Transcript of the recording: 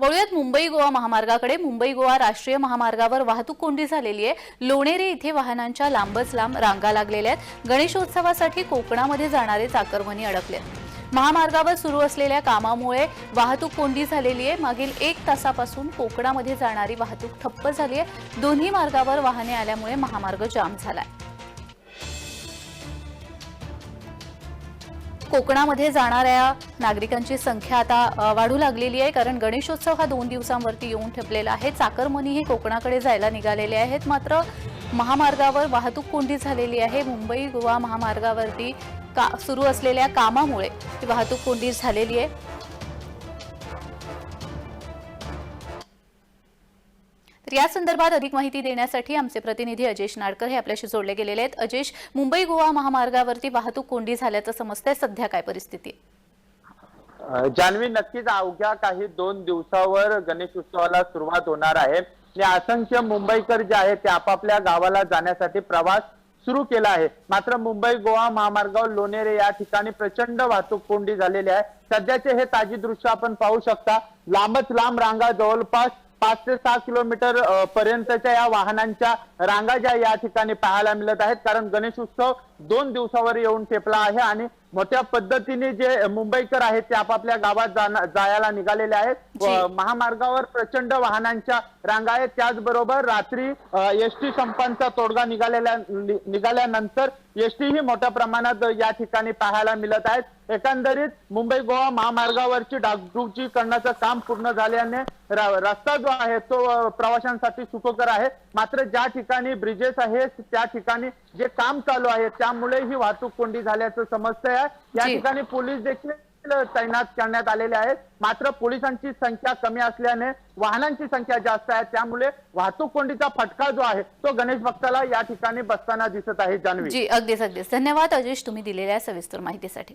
वळूयात मुंबई गोवा महामार्गाकडे. मुंबई गोवा राष्ट्रीय महामार्गावर वाहतूक कोंडी झालेली आहे. लोणेरे इथे वाहनांच्या लांबच लांब रांगा लागलेल्या आहेत. गणेशोत्सवासाठी कोकणामध्ये जाणारे चाकरमनी अडकले महामार्गावर सुरू असलेल्या कामामुळे वाहतूक कोंडी झालेली आहे. मागील एक तासापासून कोकणामध्ये जाणारी वाहतूक ठप्प झाली आहे. दोन्ही मार्गावर वाहने आल्यामुळे महामार्ग जाम झाला आहे कोकणामध्ये जाणाऱ्या नागरिकांची संख्या आता वाढू लागलेली आहे कारण गणेशोत्सव हा दोन दिवसांवरती येऊन ठेपलेला आहे. चाकरमनीही कोकणाकडे जायला निघालेले आहेत. मात्र महामार्गावर वाहतूक कोंडी झालेली आहे. मुंबई गोवा महामार्गावरती का सुरू असलेल्या कामामुळे वाहतूक कोंडी झालेली आहे. तर या संदर्भात अधिक माहिती देण्यासाठी आमचे प्रतिनिधी अजेश नाडकर हे आपल्याशी जोडले गेलेले आहेत. अजेश मुंबई गोवा महामार्गावरती वाहतूक कोंडी झाल्याचं समजतंय. सध्या काय परिस्थिती जान्हवी नक्कीच अवघ्या काही दोन दिवसावर गणेश उत्सवाला सुरुवात होणार आहे. आणि असंख्य मुंबईकर जे आहेत ते आपापल्या गावाला जाण्यासाठी प्रवास सुरू केला आहे. मात्र मुंबई गोवा महामार्गावर लोणेरे या ठिकाणी प्रचंड वाहतूक कोंडी झालेली आहे. सध्याचे हे ताजी दृश्य आपण पाहू शकता. लांबच लांब रांगा जवळपास पाच ते सहा किलोमीटर पर्यंतच्या या वाहनांच्या रांगा ज्या या ठिकाणी पाहायला मिळत आहेत. कारण गणेश उत्सव दोन दिवसावर येऊन ठेपला आहे आणि मोठ्या पद्धतीने जे मुंबईकर आहेत ते आपापल्या गावात जायला निघालेले आहेत. महामार्गावर प्रचंड वाहनांच्या रांगा आहेत. त्याचबरोबर रात्री एस टी संपांचा तोडगा निघालेल्या निघाल्यानंतर एस टी ही मोठ्या प्रमाणात या ठिकाणी पाहायला मिळत आहेत. एकंदरीत मुंबई गोवा महामार्गावरची डागडुजीकरणाचं काम पूर्ण झाल्याने रस्ता जो आहे तो प्रवाशांसाठी सुखकर आहे. मात्र ज्या ठिकाणी ब्रिजेस आहेत त्या ठिकाणी जे काम चालू आहे त्यामुळे ही वाहतूक कोंडी झाल्याचं समजतंय. या जी. ठिकाणी पोलीस देखील तैनात करण्यात आलेले आहेत. मात्र पोलिसांची संख्या कमी असल्याने वाहनांची संख्या जास्त आहे. त्यामुळे वाहतूक कोंडीचा फटका जो आहे तो गणेश भक्ताला या ठिकाणी बसताना दिसत आहे जान्हवी. जी अगदीच अगदीच. धन्यवाद अजेश तुम्ही दिलेल्या सविस्तर माहितीसाठी.